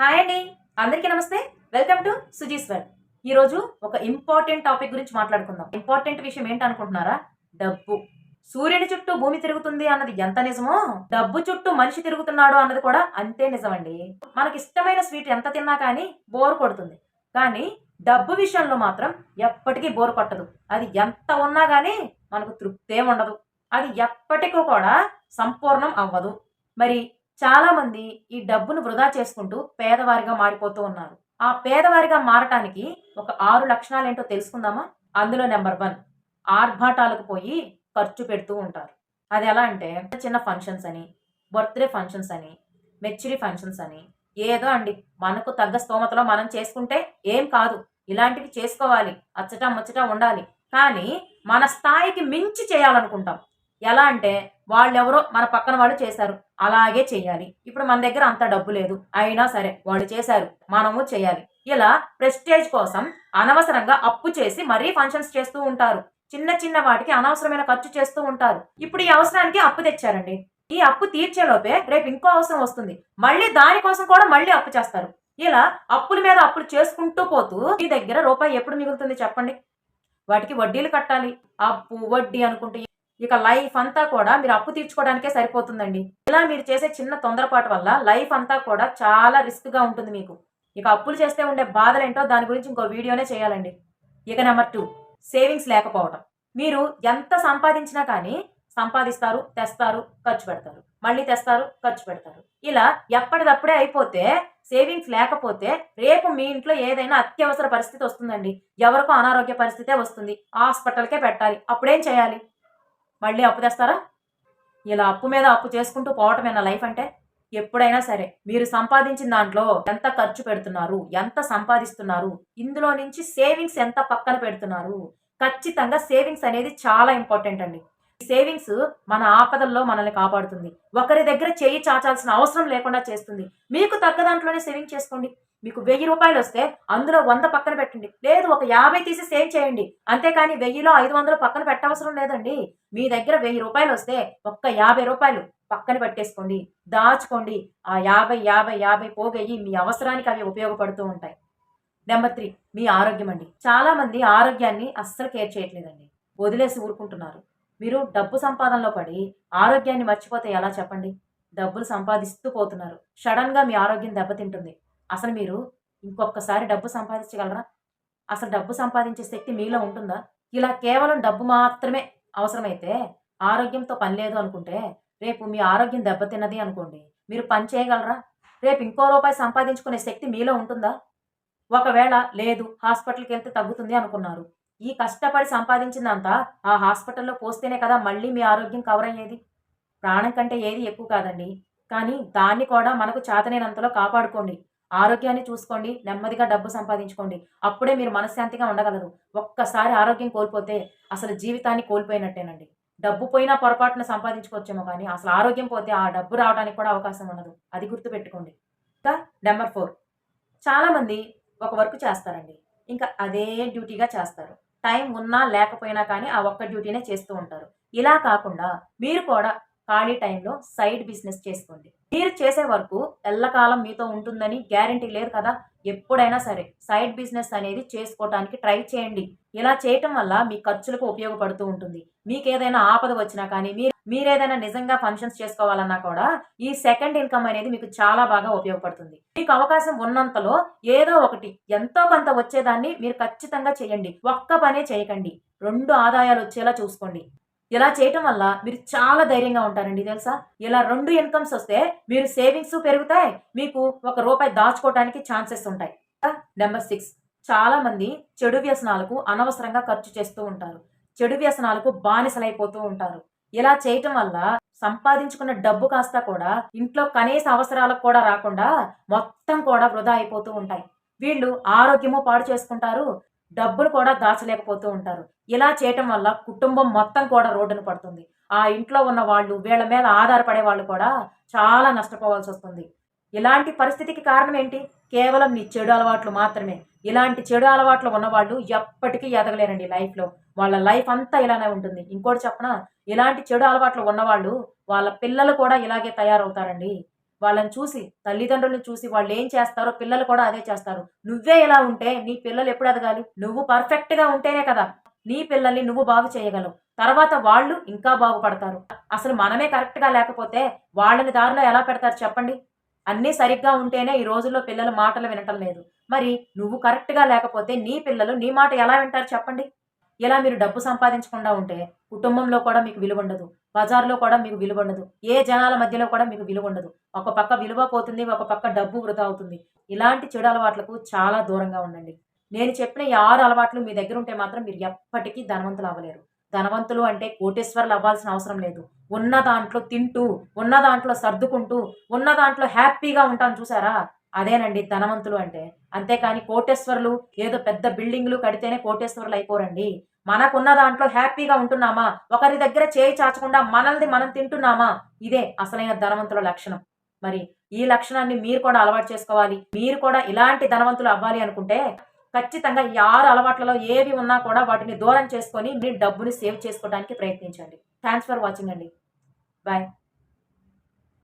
Hi అండి. అందరికీ నమస్తే. వెల్కమ్ టు సుజీస్వర్ ఈరోజు ఒక ఇంపార్టెంట్ టాపిక్ గురించి మాట్లాడుకుందాం. ఇంపార్టెంట్ విషయం ఏంటనుకుంటున్నారా? డబ్బు. సూర్యుని చుట్టూ భూమి తిరుగుతుంది అన్నది ఎంత నిజమో డబ్బు చుట్టూ మనిషి తిరుగుతున్నాడు అన్నది కూడా అంతే నిజమండి. మనకి ఇష్టమైన స్వీట్ ఎంత తిన్నా కానీ బోర్ కొడుతుంది. కానీ డబ్బు విషయంలో మాత్రం ఎప్పటికీ బోర్ కొట్టదు. అది ఎంత ఉన్నా కానీ మనకు తృప్తే ఉండదు. అది ఎప్పటికీ కూడా సంపూర్ణం అవ్వదు. మరి చాలామంది ఈ డబ్బును వృధా చేసుకుంటూ పేదవారిగా మారిపోతూ ఉన్నారు. ఆ పేదవారిగా మారటానికి ఒక ఆరు లక్షణాలు ఏంటో తెలుసుకుందామా? అందులో నెంబర్ వన్ ఆర్భాటాలకు పోయి ఖర్చు పెడుతూ ఉంటారు. అది ఎలా అంటే చిన్న ఫంక్షన్స్ అని బర్త్డే ఫంక్షన్స్ అని మెచ్యూరి ఫంక్షన్స్ అని ఏదో అండి మనకు తగ్గ స్తోమతలో మనం చేసుకుంటే ఏం కాదు. ఇలాంటివి చేసుకోవాలి అచ్చట ముచ్చట ఉండాలి. కానీ మన స్థాయికి మించి చేయాలనుకుంటాం. ఎలా అంటే వాళ్ళెవరో మన పక్కన వాళ్ళు చేశారు. అలాగే చేయాలి. ఇప్పుడు మన దగ్గర అంత డబ్బు లేదు. అయినా సరే వాళ్ళు చేశారు. మనము చేయాలి. ఇలా ప్రెస్టేజ్ కోసం అనవసరంగా అప్పు చేసి మరీ ఫంక్షన్స్ చేస్తూ ఉంటారు. చిన్న చిన్న వాటికి అనవసరమైన ఖర్చు చేస్తూ ఉంటారు. ఇప్పుడు ఈ అవసరానికి అప్పు తెచ్చారండి. ఈ అప్పు తీర్చేలోపే రేపు ఇంకో అవసరం వస్తుంది. మళ్ళీ దానికోసం కూడా మళ్ళీ అప్పు చేస్తారు. ఇలా అప్పుల మీద అప్పులు చేసుకుంటూ పోతూ మీ దగ్గర రూపాయి ఎప్పుడు మిగులుతుంది చెప్పండి? వాటికి వడ్డీలు కట్టాలి. అప్పు వడ్డీ అనుకుంటే ఇక లైఫ్ అంతా కూడా మీరు అప్పు తీర్చుకోవడానికే సరిపోతుందండి. ఇలా మీరు చేసే చిన్న తొందరపాటు వల్ల లైఫ్ అంతా కూడా చాలా రిస్క్గా ఉంటుంది మీకు. ఇక అప్పులు చేస్తే ఉండే బాధలేంటో దాని గురించి ఇంకో వీడియోనే చేయాలండి. ఇక నెంబర్ టూ సేవింగ్స్ లేకపోవడం మీరు ఎంత సంపాదించినా కానీ సంపాదిస్తారు తెస్తారు ఖర్చు పెడతారు. మళ్ళీ తెస్తారు ఖర్చు పెడతారు. ఇలా ఎప్పటిదప్పుడే అయిపోతే సేవింగ్స్ లేకపోతే రేపు మీ ఇంట్లో ఏదైనా అత్యవసర పరిస్థితి వస్తుందండి. ఎవరికో అనారోగ్య పరిస్థితే వస్తుంది. హాస్పిటల్కే పెట్టాలి. అప్పుడేం చేయాలి? మళ్ళీ అప్పు తెస్తారా? ఇలా అప్పు మీద అప్పు చేసుకుంటూ పోవటమేనా లైఫ్ అంటే? ఎప్పుడైనా సరే మీరు సంపాదించిన దాంట్లో ఎంత ఖర్చు పెడుతున్నారు? ఎంత సంపాదిస్తున్నారు? ఇందులో నుంచి సేవింగ్స్ ఎంత పక్కన పెడుతున్నారు? ఖచ్చితంగా సేవింగ్స్ అనేది చాలా ఇంపార్టెంట్ అండి. సేవింగ్స్ మన ఆపదల్లో మనల్ని కాపాడుతుంది. ఒకరి దగ్గర చేయి చాచాల్సిన అవసరం లేకుండా చేస్తుంది. మీకు తగ్గ దాంట్లోనే సేవింగ్ చేసుకోండి. మీకు వెయ్యి రూపాయలు వస్తే అందులో వంద పక్కన పెట్టండి. లేదు ఒక యాభై తీసి సేవ్ చేయండి. అంతేకాని వెయ్యిలో ఐదు వందలు పక్కన పెట్టవసరం లేదండి. మీ దగ్గర వెయ్యి రూపాయలు వస్తే ఒక్క యాభై రూపాయలు పక్కన పెట్టేసుకోండి. దాచుకోండి. ఆ యాభై యాభై యాభై పోగయ్యి మీ అవసరానికి అవి ఉపయోగపడుతూ ఉంటాయి. నెంబర్ త్రీ మీ ఆరోగ్యం అండి. చాలా మంది ఆరోగ్యాన్ని అస్సలు కేర్ చేయట్లేదండి. వదిలేసి ఊరుకుంటున్నారు. మీరు డబ్బు సంపాదనలో పడి ఆరోగ్యాన్ని మర్చిపోతే ఎలా చెప్పండి? డబ్బులు సంపాదిస్తూ పోతున్నారు. సడన్గా మీ ఆరోగ్యం దెబ్బతింటుంది. అసలు మీరు ఇంకొకసారి డబ్బు సంపాదించగలరా? అసలు డబ్బు సంపాదించే శక్తి మీలో ఉంటుందా? ఇలా కేవలం డబ్బు మాత్రమే అవసరమైతే ఆరోగ్యంతో పని లేదు అనుకుంటే రేపు మీ ఆరోగ్యం దెబ్బతిన్నది అనుకోండి. మీరు పని చేయగలరా? రేపు ఇంకో రూపాయి సంపాదించుకునే శక్తి మీలో ఉంటుందా? ఒకవేళ లేదు హాస్పిటల్కి వెళ్తే తగ్గుతుంది అనుకున్నారు. ఈ కష్టపడి సంపాదించిందంతా ఆ హాస్పిటల్లో పోస్తేనే కదా మళ్ళీ మీ ఆరోగ్యం కవర్ అయ్యేది. ప్రాణం కంటే ఏది ఎక్కువ కాదండి. కానీ దాన్ని కూడా మనకు చేతనైనంతలో కాపాడుకోండి. ఆరోగ్యాన్ని చూసుకోండి నెమ్మదిగా డబ్బు సంపాదించుకోండి. అప్పుడే మీరు మనశ్శాంతిగా ఉండగలరు. ఒక్కసారి ఆరోగ్యం కోల్పోతే అసలు జీవితాన్ని కోల్పోయినట్టేనండి. డబ్బు పోయినా పొరపాటున సంపాదించుకోవచ్చేమో కానీ అసలు ఆరోగ్యం పోతే ఆ డబ్బు రావడానికి కూడా అవకాశం ఉండదు. అది గుర్తుపెట్టుకోండి. ఇంకా నెంబర్ ఫోర్. చాలామంది ఒక వర్క్ చేస్తారండి. ఇంకా అదే డ్యూటీగా చేస్తారు. టైం ఉన్నా లేకపోయినా కానీ ఆ ఒక్క డ్యూటీనే చేస్తూ ఉంటారు. ఇలా కాకుండా మీరు కూడా ఖాళీ టైంలో సైడ్ బిజినెస్ చేసుకోండి. మీరు చేసే వరకు ఎల్లకాలం మీతో ఉంటుందని గ్యారంటీ లేదు కదా. ఎప్పుడైనా సరే సైడ్ బిజినెస్ అనేది చేసుకోవడానికి ట్రై చేయండి. ఇలా చేయటం వల్ల మీ ఖర్చులకు ఉపయోగపడుతూ ఉంటుంది. మీకు ఏదైనా ఆపద వచ్చినా కానీ మీరు మీరు ఏదైనా నిజంగా ఫంక్షన్స్ చేసుకోవాలన్నా కూడా ఈ సెకండ్ ఇన్కమ్ అనేది మీకు చాలా బాగా ఉపయోగపడుతుంది. మీకు అవకాశం ఉన్నంతలో ఏదో ఒకటి ఎంతో కొంత వచ్చేదాన్ని మీరు ఖచ్చితంగా చేయండి. ఒక్క పనే చేయకండి. రెండు ఆదాయాలు వచ్చేలా చూసుకోండి. ఇలా చేయటం వల్ల మీరు చాలా ధైర్యంగా ఉంటారండి తెలుసా? ఇలా రెండు ఇన్కమ్స్ వస్తే మీరు సేవింగ్స్ పెరుగుతాయి మీకు ఒక రూపాయి దాచుకోవడానికి ఛాన్సెస్ ఉంటాయి. నెంబర్ సిక్స్ చాలా మంది చెడు వ్యసనాలకు అనవసరంగా ఖర్చు చేస్తూ ఉంటారు. చెడు వ్యసనాలకు బానిసలైపోతూ ఉంటారు. ఇలా చేయటం వల్ల సంపాదించుకున్న డబ్బు కాస్త కూడా ఇంట్లో కనీస అవసరాలకు కూడా రాకుండా మొత్తం కూడా వృధా అయిపోతూ ఉంటాయి. వీళ్ళు ఆరోగ్యము పాడు చేసుకుంటారు డబ్బులు కూడా దాచలేకపోతూ ఉంటారు. ఇలా చేయటం వల్ల కుటుంబం మొత్తం కూడా రోడ్డున పడుతుంది. ఆ ఇంట్లో ఉన్న వాళ్ళు వీళ్ళ మీద ఆధారపడే వాళ్ళు కూడా చాలా నష్టపోవాల్సి వస్తుంది. ఇలాంటి పరిస్థితికి కారణం ఏంటి కేవలం నీ చెడు అలవాట్లు మాత్రమే. ఇలాంటి చెడు అలవాట్లు ఉన్నవాళ్ళు ఎప్పటికీ ఎదగలేరండి లైఫ్లో. వాళ్ళ లైఫ్ అంతా ఇలానే ఉంటుంది. ఇంకోటి చెప్పనా? ఇలాంటి చెడు అలవాట్లు ఉన్నవాళ్ళు వాళ్ళ పిల్లలు కూడా ఇలాగే తయారవుతారండి. వాళ్ళని చూసి తల్లిదండ్రులను చూసి వాళ్ళు ఏం చేస్తారో పిల్లలు కూడా అదే చేస్తారు. నువ్వే ఇలా ఉంటే నీ పిల్లలు ఎప్పుడు ఎదగాలి? నువ్వు పర్ఫెక్ట్గా ఉంటేనే కదా నీ పిల్లల్ని నువ్వు బాగు చేయగలవు. తర్వాత వాళ్ళు ఇంకా బాగుపడతారు. అసలు మనమే కరెక్ట్గా లేకపోతే వాళ్ళని దారిలో ఎలా పెడతారు చెప్పండి? అన్నీ సరిగ్గా ఉంటేనే ఈ రోజుల్లో పిల్లలు మాటలు వినటం లేదు. మరి నువ్వు కరెక్ట్గా లేకపోతే నీ పిల్లలు నీ మాట ఎలా వింటారు చెప్పండి? ఇలా మీరు డబ్బు సంపాదించకుండా ఉంటే కుటుంబంలో కూడా మీకు విలువ ఉండదు. బజార్లో కూడా మీకు విలువ ఉండదు. ఏ జనాల మధ్యలో కూడా మీకు విలువ ఉండదు. ఒక పక్క విలువ పోతుంది ఒక పక్క డబ్బు వృధా అవుతుంది. ఇలాంటి చెడు అలవాట్లకు చాలా దూరంగా ఉండండి. నేను చెప్పిన ఈ ఆరు అలవాట్లు మీ దగ్గర ఉంటే మాత్రం మీరు ఎప్పటికీ ధనవంతులు అవ్వలేరు. ధనవంతులు అంటే కోటేశ్వర్లు అవ్వాల్సిన అవసరం లేదు. ఉన్న దాంట్లో తింటూ ఉన్న దాంట్లో సర్దుకుంటూ ఉన్న దాంట్లో హ్యాపీగా ఉంటాను చూసారా? అదేనండి ధనవంతులు అంటే. అంతేకాని కోటేశ్వర్లు ఏదో పెద్ద బిల్డింగ్లు కడితేనే కోటేశ్వర్లు అయిపోరండి. మనకున్న దాంట్లో హ్యాపీగా ఉంటున్నామా? ఒకరి దగ్గర చేయి చాచకుండా మనల్ని మనం తింటున్నామా? ఇదే అసలైన ధనవంతుల లక్షణం. మరి ఈ లక్షణాన్ని మీరు కూడా అలవాటు చేసుకోవాలి. మీరు కూడా ఇలాంటి ధనవంతులు అవ్వాలి అనుకుంటే ఖచ్చితంగా ఈ ఆరు అలవాట్లలో ఏవి ఉన్నా కూడా వాటిని దూరం చేసుకొని మీ డబ్బుని సేవ్ చేసుకోవడానికి ప్రయత్నించండి. థ్యాంక్స్ ఫర్ వాచింగ్ అండి. బాయ్